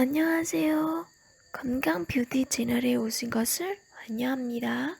안녕하세요. 건강 뷰티 채널에 오신 것을 환영합니다.